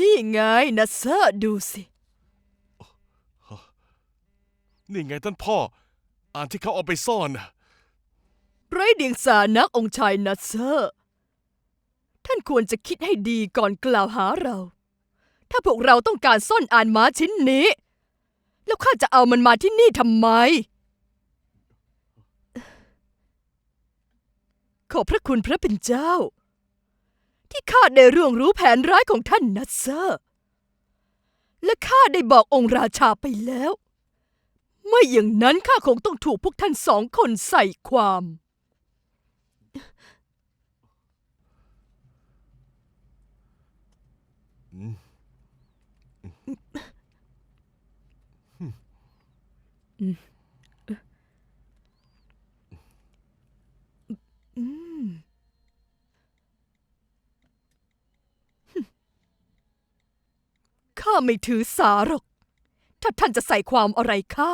นี่ไงนะเซอร์ดูสิ นี่ไงท่านพ่อ อ่านที่เขาเอาไปซ่อนน่ะไรเดียงสานักองค์ชายนัสเซอร์ ท่านควรจะคิดให้ดีก่อนกล่าวหาเรา ถ้าพวกเราต้องการซ่อนอ่านม้าชิ้นนี้ แล้วข้าจะเอามันมาที่นี่ทำไม ขอบพระคุณพระเป็นเจ้า ที่ข้าได้ร่วงรู้แผนร้ายของท่านนัสเซอร์ และข้าได้บอกองค์ราชาไปแล้ว ไม่อย่างนั้นข้าคงต้องถูกพวกท่านสองคนใส่ความ ข้าไม่ถือสาหรอก ถ้าท่านจะใส่ความอะไรข้า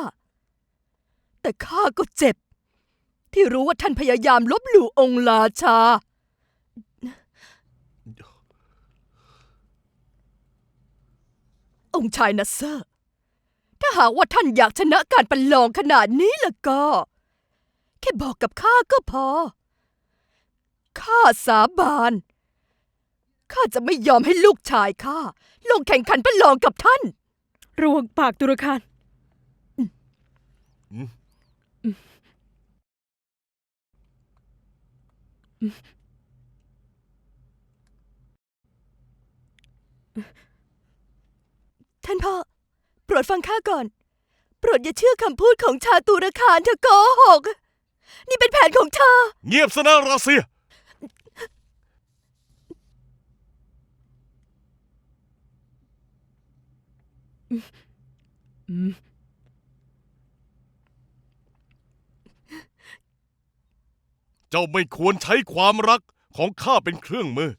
แต่ข้าก็เจ็บ ที่รู้ว่าท่านพยายามลบหลู่องค์ราชา องค์ชายนัสเซอร์ ถ้าหากว่าท่านอยากชนะการประลองขนาดนี้ล่ะก็ แค่บอกกับข้าก็พอ ข้าสาบาน ข้าจะไม่ยอมให้ลูกชายข้าลงแข่งขันประลองกับท่าน ระวังปากตุรคานท่านพ่อ โปรดฟังข้าก่อน โปรดอย่าเชื่อคำพูดของชาตุรคานเธอโกหก นี่เป็นแผนของเธอ เงียบซะนะราเซีย เจ้าไม่ควรใช้ความรักของข้าเป็นเครื่องมือ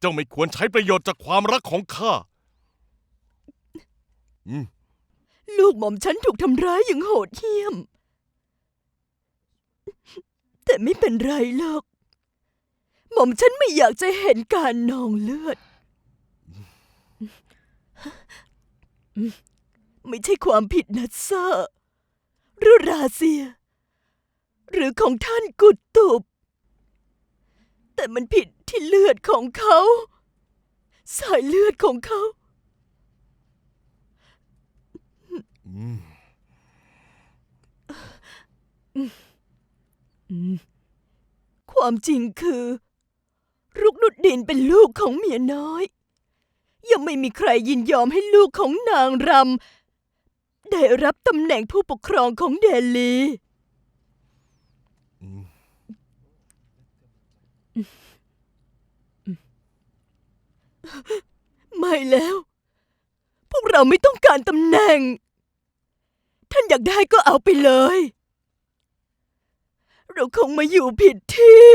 เจ้าไม่ควรใช้ประโยชน์จากความรักของข้าลูกหม่อมฉันถูกทำร้ายอย่างโหดเหี้ยม แต่ไม่เป็นไรหรอก หม่อมฉันไม่อยากจะเห็นการนองเลือด ไม่ใช่ความผิดนะเซอร์หรือราเซีย หรือของท่านกุดตุบ แต่มันผิดที่เลือดของเขา สายเลือดของเขาความจริงคือ รุกนุดดินเป็นลูกของเมียน้อย ยังไม่มีใครยินยอมให้ลูกของนางรำได้รับตำแหน่งผู้ปกครองของเดลี ไม่แล้ว พวกเราไม่ต้องการตำแหน่ง ท่านอยากได้ก็เอาไปเลย เราคงมาอยู่ผิดที่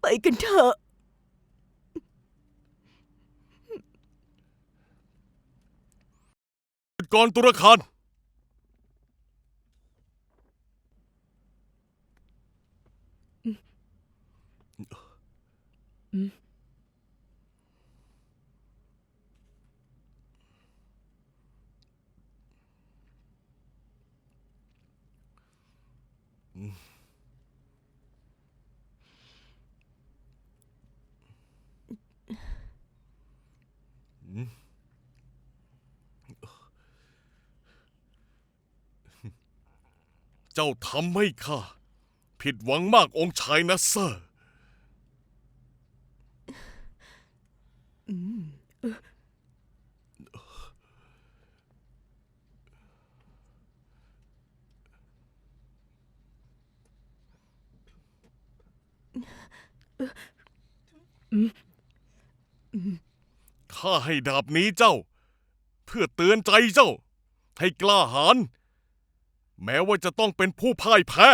ไปกันเถอะก่อนตุรคาน เจ้าทำให้ข้าผิดหวังมากองค์ชายนะเซอร์ ข้าให้ดาบนี้เจ้า เพื่อเตือนใจเจ้า ให้กล้าหาญ แม้ว่าจะต้องเป็นผู้พ่ายแพ้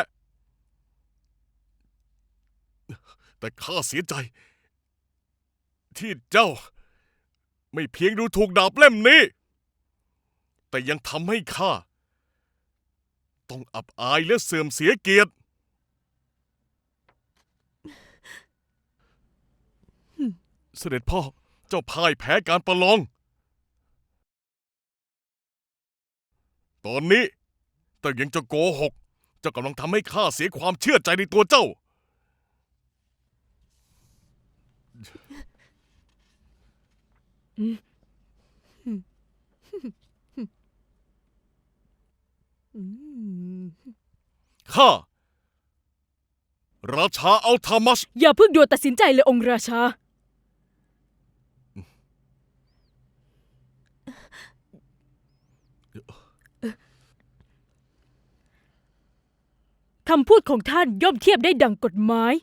แต่ข้าเสียใจ ที่เจ้า ไม่เพียงดูถูกดาบเล่มนี้ แต่ยังทำให้ข้า ต้องอับอายและเสื่อมเสียเกียรติเสด็จพ่อเจ้าพ่ายแพ้การประลอง ตอนนี้ เจ้ายังจะโกหก เจ้ากำลังทำให้ข้าเสียความเชื่อใจในตัวเจ้าอืมข้า ราชาอัลทามัส อย่าเพิ่งด่วนตัดสินใจเลยองค์ราชา คำพูดของท่านย่อมเทียบได้ดังกฎหมาย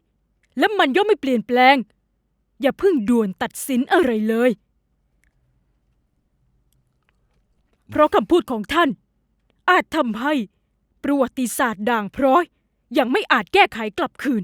และมันย่อมไม่เปลี่ยนแปลง อย่าเพิ่งด่วนตัดสินอะไรเลย เพราะคำพูดของท่าน อาจทำให้ประวัติศาสตร์ด่างพร้อย ยังไม่อาจแก้ไขกลับคืน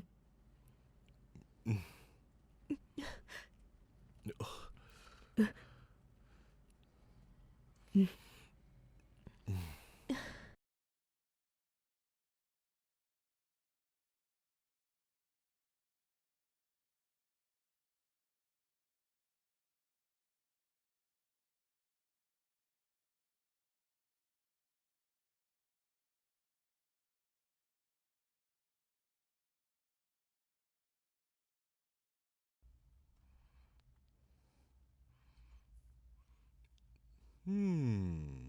อืม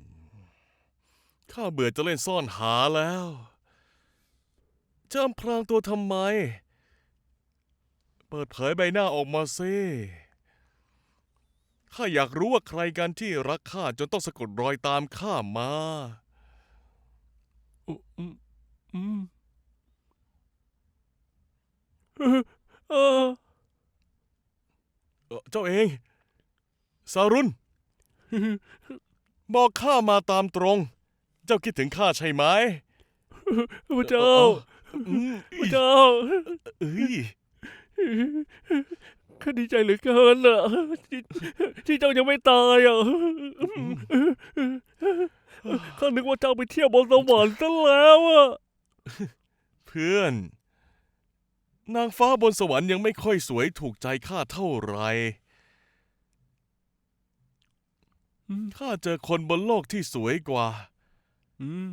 ข้าเบื่อจะเล่นซ่อนหาแล้วจะอำพรางตัวทำไม เปิดเผยใบหน้าออกมาสิข้าอยากรู้ว่าใครกันที่รักข้าจนต้องสะกดรอยตามข้ามาอืมอืมเออเอ่อเจ้าเอง สารุน บอกข้ามาตามตรง เจ้าคิดถึงข้าใช่ไหมพระเจ้าอืมพระเจ้าเอ้ย ข้าดีใจเหลือเกินอะที่ที่เจ้ายังไม่ตายอะข้านึกว่าเจ้าไปเที่ยวบนสวรรค์ซะแล้วอะเพื่อน นางฟ้าบนสวรรค์ยังไม่ค่อยสวยถูกใจข้าเท่าไหร่ ข้าเจอคนบนโลกที่สวยกว่า อืม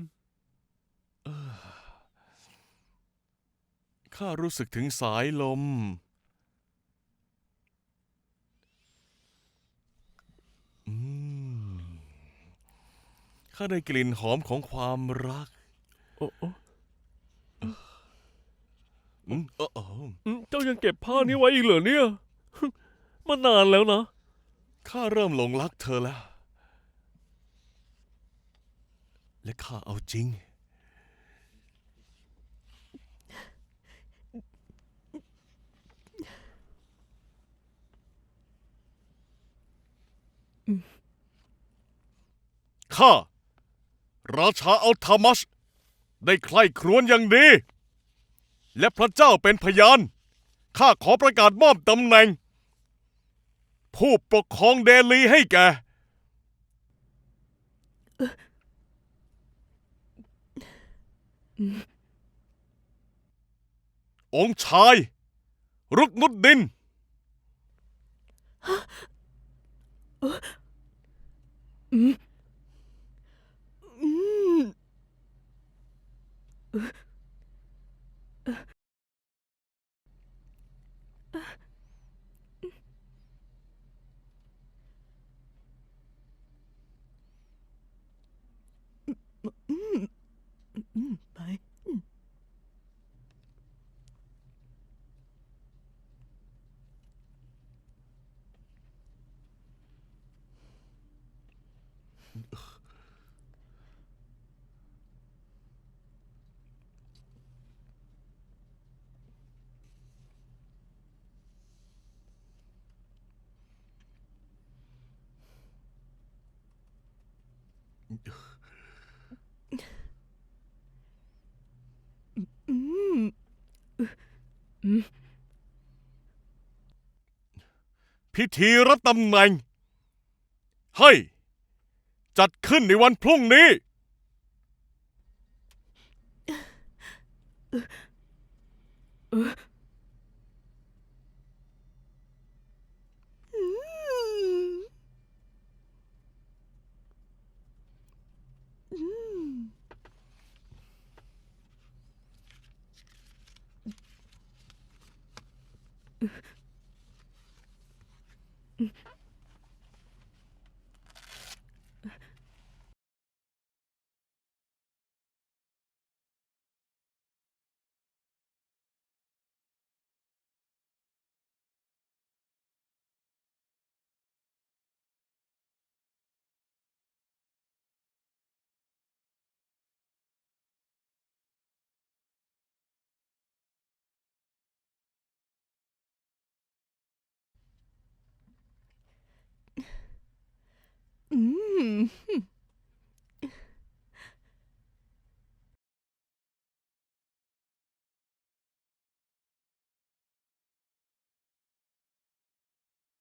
ข้ารู้สึกถึงสายลม อืมข้าได้กลิ่นหอมของความรัก โอ้โอ้อืมเออเอออืมเจ้ายังเก็บผ้านี้ไว้อีกเหรอเนี่ย มานานแล้วนะ ข้าเริ่มหลงรักเธอแล้ว และข้าเอาจริง ข้า ราชาอัลทามัสได้ใคร่ครวญอย่างดี และพระเจ้าเป็นพยาน ข้าขอประกาศมอบตำแหน่ง ผู้ปกครองเดลีให้แก องค์ชาย รุกนุดดิน อืมอืมไป อืม พิธีรับตำแหน่งให้ จัดขึ้นในวันพรุ่งนี้อ ม